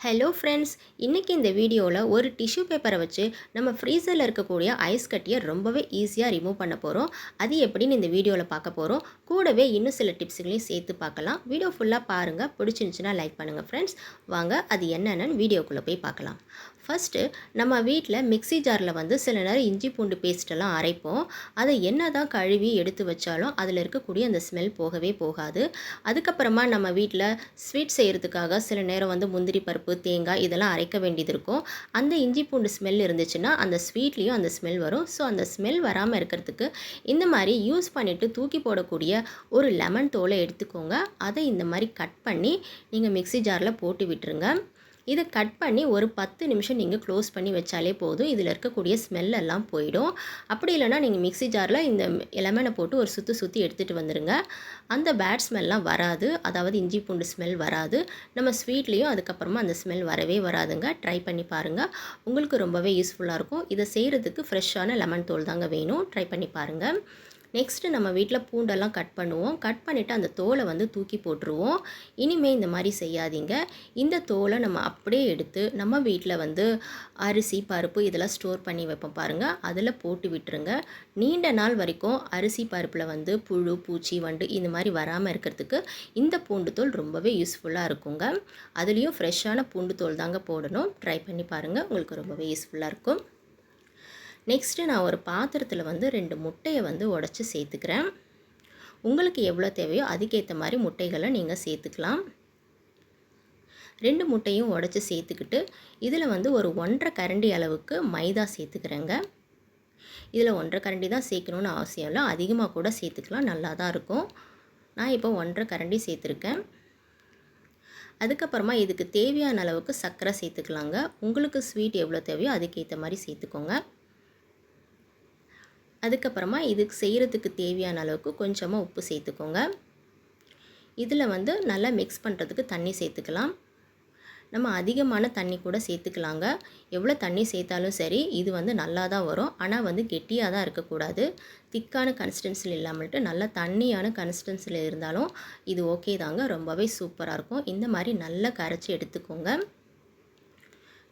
Hello friends இன்றைக்கி இந்த வீடியோவில் ஒரு டிஷ்யூ பேப்பரை வச்சு நம்ம ஃப்ரீசரில் இருக்கக்கூடிய ஐஸ் கட்டியை ரொம்பவே ஈஸியாக ரிமூவ் பண்ண போகிறோம் அது எப்படின்னு இந்த வீடியோவில் பார்க்க போகிறோம் கூடவே இன்னும் சில டிப்ஸுகளையும் சேர்த்து பார்க்கலாம். வீடியோ ஃபுல்லாக பாருங்கள் பிடிச்சிருந்துச்சுன்னா லைக் பண்ணுங்கள் ஃப்ரெண்ட்ஸ் வாங்க அது என்னென்னு வீடியோக்குள்ளே போய் பார்க்கலாம். ஃபஸ்ட்டு நம்ம வீட்டில் மிக்ஸி ஜாரில் வந்து சில நேரம் இஞ்சி பூண்டு பேஸ்ட்டெல்லாம் அரைப்போம். அதை என்ன தான் கழுவி எடுத்து வச்சாலும் அதில் இருக்கக்கூடிய அந்த ஸ்மெல் போகவே போகாது. அதுக்கப்புறமா நம்ம வீட்டில் ஸ்வீட் செய்கிறதுக்காக சில நேரம் வந்து முந்திரி பருப்பு தேங்காய் இதெல்லாம் அரைக்க வேண்டியது இருக்கும். அந்த இஞ்சி பூண்டு ஸ்மெல் இருந்துச்சுன்னா அந்த ஸ்வீட்லேயும் அந்த ஸ்மெல் வரும். ஸோ அந்த ஸ்மெல் வராமல் இருக்கிறதுக்கு இந்த மாதிரி யூஸ் பண்ணிவிட்டு தூக்கி போடக்கூடிய ஒரு லெமன் தோலை எடுத்துக்கோங்க. அதை இந்த மாதிரி கட் பண்ணி நீங்கள் மிக்ஸி ஜாரில் போட்டு விட்டுருங்க. இதை கட் பண்ணி ஒரு பத்து நிமிஷம் நீங்கள் க்ளோஸ் பண்ணி வச்சாலே போதும். இதில் இருக்கக்கூடிய ஸ்மெல் எல்லாம் போயிடும். அப்படி இல்லைனா நீங்கள் மிக்ஸி ஜாரில் இந்த லெமனை போட்டு ஒரு சுற்றி சுற்றி எடுத்துகிட்டு வந்துடுங்க அந்த பேட் ஸ்மெல்லாம் வராது. அதாவது இஞ்சி பூண்டு ஸ்மெல் வராது. நம்ம ஸ்வீட்லேயும் அதுக்கப்புறமா அந்த ஸ்மெல் வரவே வராதுங்க. ட்ரை பண்ணி பாருங்கள் உங்களுக்கு ரொம்பவே யூஸ்ஃபுல்லாக இருக்கும். இதை செய்கிறதுக்கு ஃப்ரெஷ்ஷான லெமன் தோல் தாங்க வேணும். ட்ரை பண்ணி பாருங்கள் நெக்ஸ்ட்டு நம்ம வீட்டில் பூண்டெல்லாம் கட் பண்ணுவோம். கட் பண்ணிவிட்டு அந்த தோலை வந்து தூக்கி போட்டுருவோம். இனிமேல் இந்த மாதிரி செய்யாதீங்க. இந்த தோலை நம்ம அப்படியே எடுத்து நம்ம வீட்டில் வந்து அரிசி பருப்பு இதெல்லாம் ஸ்டோர் பண்ணி வைப்போம் பாருங்கள் அதில் போட்டு விட்டுருங்க. நீண்ட நாள் வரைக்கும் அரிசி பருப்பில் வந்து புழு பூச்சி வண்டு இந்த மாதிரி வராமல் இருக்கிறதுக்கு இந்த பூண்டு தோல் ரொம்பவே யூஸ்ஃபுல்லாக இருக்குங்க. அதுலேயும் ஃப்ரெஷ்ஷான பூண்டு தோல் தாங்க போடணும். ட்ரை பண்ணி பாருங்கள் உங்களுக்கு ரொம்பவே யூஸ்ஃபுல்லாக இருக்கும். நெக்ஸ்ட்டு நான் ஒரு பாத்திரத்தில் வந்து ரெண்டு முட்டையை வந்து உடச்சி சேர்த்துக்கிறேன். உங்களுக்கு எவ்வளோ தேவையோ அதுக்கேற்ற மாதிரி முட்டைகளை நீங்கள் சேர்த்துக்கலாம். ரெண்டு முட்டையும் உடச்சி சேர்த்துக்கிட்டு இதில் வந்து ஒரு ஒன்றரை கரண்டி அளவுக்கு மைதா சேர்த்துக்கிறேங்க. இதில் ஒன்றரை கரண்டி தான் சேர்க்கணுன்னு அவசியம் இல்லை. அதிகமாக கூட சேர்த்துக்கலாம். நல்லா தான் இருக்கும். நான் இப்போ ஒன்றரை கரண்டி சேர்த்துருக்கேன். அதுக்கப்புறமா இதுக்கு தேவையான அளவுக்கு சர்க்கரை சேர்த்துக்கலாங்க. உங்களுக்கு ஸ்வீட் எவ்வளோ தேவையோ அதுக்கேற்ற மாதிரி சேர்த்துக்கோங்க. அதுக்கப்புறமா இதுக்கு செய்கிறதுக்கு தேவையான அளவுக்கு கொஞ்சமாக உப்பு சேர்த்துக்கோங்க. இதில் வந்து நல்லா மிக்ஸ் பண்ணுறதுக்கு தண்ணி சேர்த்துக்கலாம். நம்ம அதிகமான தண்ணி கூட சேர்த்துக்கலாங்க. எவ்வளோ தண்ணி சேர்த்தாலும் சரி இது வந்து நல்லா தான் வரும். ஆனால் வந்து கெட்டியாக தான் இருக்கக்கூடாது. திக்கான கன்சிஸ்டன்சியில் இல்லாமல்ட்டு நல்லா தண்ணியான கன்சிஸ்டன்சியில் இருந்தாலும் இது ஓகே தாங்க. ரொம்பவே சூப்பராக இருக்கும். இந்த மாதிரி நல்லா கரைச்சி எடுத்துக்கோங்க.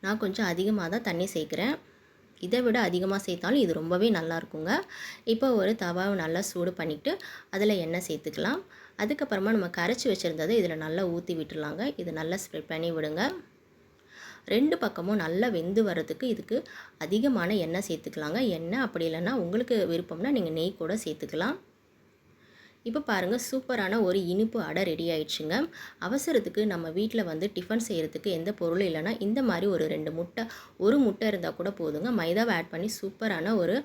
நான் கொஞ்சம் அதிகமாக தான் தண்ணி சேர்க்குறேன். இதை விட அதிகமாக சேர்த்தாலும் இது ரொம்பவே நல்லா இருக்குங்க இப்போ ஒரு தவாவை நல்லா சூடு பண்ணிவிட்டு அதில் எண்ணெய் சேர்த்துக்கலாம். அதுக்கப்புறமா நம்ம கரைச்சி வச்சுருந்ததை இதில் நல்லா ஊற்றி விட்டுடலாங்க. இது நல்லா ஸ்ப்ரெட் பண்ணி விடுங்க. ரெண்டு பக்கமும் நல்லா வெந்து வர்றதுக்கு இதுக்கு அதிகமான எண்ணெய் சேர்த்துக்கலாங்க. எண்ணெய் அப்படி இல்லைன்னா உங்களுக்கு விருப்பம்னா நீங்கள் நெய் கூட சேர்த்துக்கலாம். இப்போ பாருங்கள் சூப்பரான ஒரு இனிப்பு அடை ரெடி ஆயிடுச்சுங்க. அவசரத்துக்கு நம்ம வீட்டில் வந்து டிஃபன் செய்கிறதுக்கு எந்த பொருளும் இல்லைன்னா இந்த மாதிரி ஒரு ரெண்டு முட்டை ஒரு முட்டை இருந்தால் கூட போதுங்க. மைதாவை ஆட் பண்ணி சூப்பரான ஒரு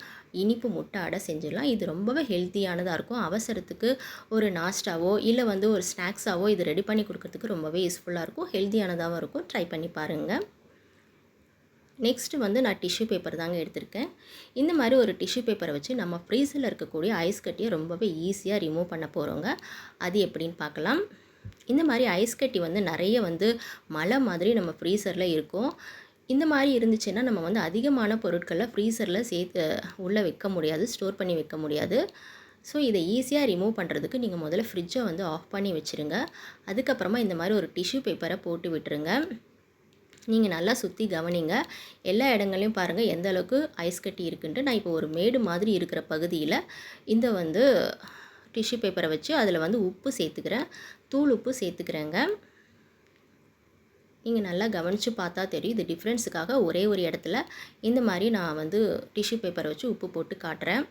இனிப்பு முட்டை அடை செஞ்சிடலாம். இது ரொம்பவே ஹெல்த்தியானதாக இருக்கும். அவசரத்துக்கு ஒரு நாஸ்டாவோ இல்லை வந்து ஒரு ஸ்நாக்ஸாவோ இது ரெடி பண்ணி கொடுக்கறதுக்கு ரொம்பவே யூஸ்ஃபுல்லாக இருக்கும். ஹெல்த்தியானதாகவும் இருக்கும். ட்ரை பண்ணி பாருங்கள் நெக்ஸ்ட்டு வந்து நான் டிஷ்யூ பேப்பர் தாங்க எடுத்திருக்கேன். இந்த மாதிரி ஒரு டிஷ்யூ பேப்பரை வச்சு நம்ம ஃப்ரீஸில் இருக்கக்கூடிய ஐஸ் கட்டியை ரொம்பவே ஈஸியாக ரிமூவ் பண்ண போகிறோங்க அது எப்படின்னு பார்க்கலாம். இந்த மாதிரி ஐஸ் கட்டி வந்து நிறைய வந்து மழை மாதிரி நம்ம ஃப்ரீசரில் இருக்கும். இந்த மாதிரி இருந்துச்சுன்னா நம்ம வந்து அதிகமான பொருட்களை ஃப்ரீசரில் சேர்த்து உள்ளே வைக்க முடியாது ஸ்டோர் பண்ணி வைக்க முடியாது. ஸோ இதை ஈஸியாக ரிமூவ் பண்ணுறதுக்கு நீங்கள் முதல்ல ஃப்ரிட்ஜை வந்து ஆஃப் பண்ணி வச்சுருங்க. அதுக்கப்புறமா இந்த மாதிரி ஒரு டிஷ்யூ பேப்பரை போட்டு விட்டுருங்க. நீங்கள் நல்லா சுற்றி கவனிங்க. எல்லா இடங்களையும் பாருங்கள் எந்த அளவுக்கு ஐஸ் கட்டி இருக்குன்ட்டு. நான் இப்போ ஒரு மேடு மாதிரி இருக்கிற பகுதியில் இந்த வந்து டிஷ்யூ பேப்பரை வச்சு அதில் வந்து உப்பு சேர்த்துக்கிறேன். தூள் உப்பு சேர்த்துக்கிறேங்க. நீங்கள் நல்லா கவனித்து பார்த்தா தெரியும். இது டிஃப்ரென்ஸுக்காக ஒரே ஒரு இடத்துல இந்த மாதிரி நான் வந்து டிஷ்யூ பேப்பரை வச்சு உப்பு போட்டு காட்டுறேன்.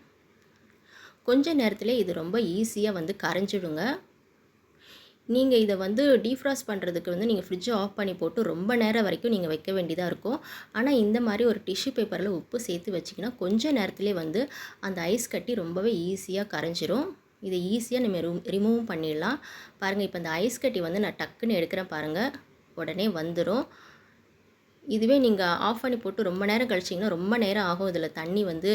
கொஞ்ச நேரத்தில் இது ரொம்ப ஈஸியாக வந்து கரைஞ்சிடுங்க. நீங்கள் இதை வந்து டீஃப்ராஸ்ட் பண்ணுறதுக்கு வந்து நீங்கள் ஃப்ரிட்ஜை ஆஃப் பண்ணி போட்டு ரொம்ப நேரம் வரைக்கும் நீங்கள் வைக்க வேண்டியதாக இருக்கும். ஆனால் இந்த மாதிரி ஒரு டிஷ்யூ பேப்பரில் உப்பு சேர்த்து வச்சிங்கன்னா கொஞ்சம் நேரத்துலேயே வந்து அந்த ஐஸ் கட்டி ரொம்பவே ஈஸியாக கரைஞ்சிரும். இதை ஈஸியாக நம்ம ரிமூவ் பண்ணிடலாம். பாருங்கள் இப்போ இந்த ஐஸ் கட்டி வந்து நான் டக்குன்னு எடுக்கிறேன் பாருங்கள் உடனே வந்துடும் இதுவே நீங்கள் ஆஃப் பண்ணி போட்டு ரொம்ப நேரம் கழிச்சிங்கன்னா ரொம்ப நேரம் ஆகும். இதில் தண்ணி வந்து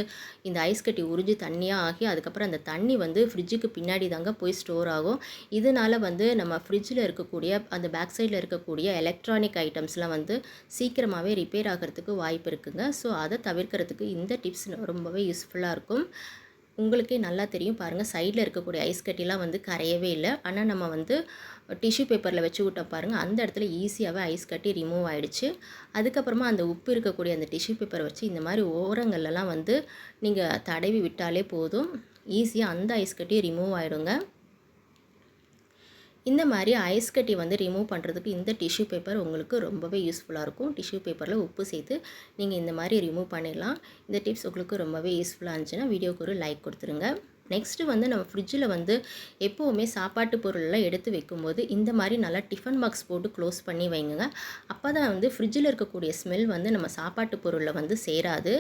இந்த ஐஸ் கட்டி உறிஞ்சி தண்ணியாக ஆகி அதுக்கப்புறம் அந்த தண்ணி வந்து ஃப்ரிட்ஜுக்கு பின்னாடி தாங்க போய் ஸ்டோர் ஆகும். இதனால் வந்து நம்ம ஃப்ரிட்ஜில் இருக்கக்கூடிய அந்த பேக் சைடில் இருக்கக்கூடிய எலக்ட்ரானிக் ஐட்டம்ஸ்லாம் வந்து சீக்கிரமாகவே ரிப்பேர் ஆகிறதுக்கு வாய்ப்பு இருக்குங்க. ஸோ அதை தவிர்க்கிறதுக்கு இந்த டிப்ஸ் ரொம்பவே யூஸ்ஃபுல்லாக இருக்கும். உங்களுக்கே நல்லா தெரியும். பாருங்கள் சைடில் இருக்கக்கூடிய ஐஸ் கட்டிலாம் வந்து கரையவே இல்லை. ஆனால் நம்ம வந்து டிஷ்யூ பேப்பரில் வச்சு விட்டோம் பாருங்கள் அந்த இடத்துல ஈஸியாகவே ஐஸ் கட்டி ரிமூவ் ஆகிடுச்சு அதுக்கப்புறமா அந்த உப்பு இருக்கக்கூடிய அந்த டிஷ்யூ பேப்பரை வச்சு இந்த மாதிரி ஓரங்கள்லாம் வந்து நீங்கள் தடவி விட்டாலே போதும். ஈஸியாக அந்த ஐஸ் கட்டி ரிமூவ் ஆகிடுங்க இந்த மாதிரி ஐஸ் கட்டி வந்து ரிமூவ் பண்ணுறதுக்கு இந்த டிஷ்யூ பேப்பர் உங்களுக்கு ரொம்பவே யூஸ்ஃபுல்லாக இருக்கும். டிஷ்யூ பேப்பரில் உப்பு சேர்த்து நீங்கள் இந்த மாதிரி ரிமூவ் பண்ணிடலாம். இந்த டிப்ஸ் உங்களுக்கு ரொம்பவே யூஸ்ஃபுல்லாக இருந்துச்சுன்னா வீடியோக்கு ஒரு லைக் கொடுத்துருங்க. நெக்ஸ்ட்டு வந்து நம்ம ஃப்ரிட்ஜில் வந்து எப்போவுமே சாப்பாட்டு பொருளெல்லாம் எடுத்து வைக்கும்போது இந்த மாதிரி நல்லா டிஃபன் பாக்ஸ் போட்டு க்ளோஸ் பண்ணி வைங்க. அப்போ தான் வந்து ஃப்ரிட்ஜில் இருக்கக்கூடிய ஸ்மெல் வந்து நம்ம சாப்பாட்டு பொருளில் வந்து சேராது.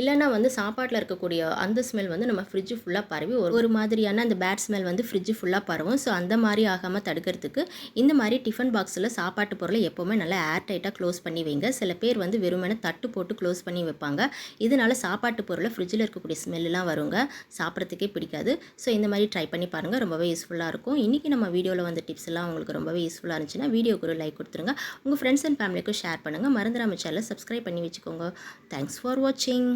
இல்லைன்னா வந்து சாப்பாட்டில் இருக்கக்கூடிய அந்த ஸ்மெல் வந்து நம்ம ஃப்ரிட்ஜு ஃபுல்லாக பரவி ஒரு ஒரு மாதிரியான அந்த பேட் ஸ்மெல் வந்து ஃப்ரிட்ஜு ஃபுல்லாக பரவும். ஸோ அந்த மாதிரி ஆகாமல் தடுக்கிறதுக்கு இந்த மாதிரி டிஃபன் பாக்ஸில் சாப்பாட்டு பொருளை எப்போவுமே நல்லா ஏர் டைட்டாக க்ளோஸ் பண்ணி வைங்க. சில பேர் வந்து வெறுமனே தட்டு போட்டு க்ளோஸ் பண்ணி வைப்பாங்க. இதனால் சாப்பாட்டு பொருளை ஃப்ரிட்ஜில் இருக்கக்கூடிய ஸ்மெல்லாம் வருங்க. சாப்பிட்றதுக்கே பிடிக்கும் பிடிக்காது. ஸோ இந்த மாதிரி ட்ரை பண்ணி பாருங்கள் ரொம்பவே யூஸ்ஃபுல்லாக இருக்கும். இன்றைக்கி நம்ம வீடியோவில் வந்த டிப்ஸ் எல்லாம் உங்களுக்கு ரொம்பவே யூஸ்ஃபுல்லாக இருந்துச்சுன்னா வீடியோக்கு ஒரு லைக் கொடுத்துருங்க. உங்கள் ஃப்ரெண்ட்ஸ் அண்ட் ஃபேமிலிக்கும் ஷேர் பண்ணுங்கள் மறந்துடாம சேனலை சப்ஸ்கிரைப் பண்ணி வச்சுக்கோங்க. தேங்க்ஸ் ஃபார் வாட்சிங்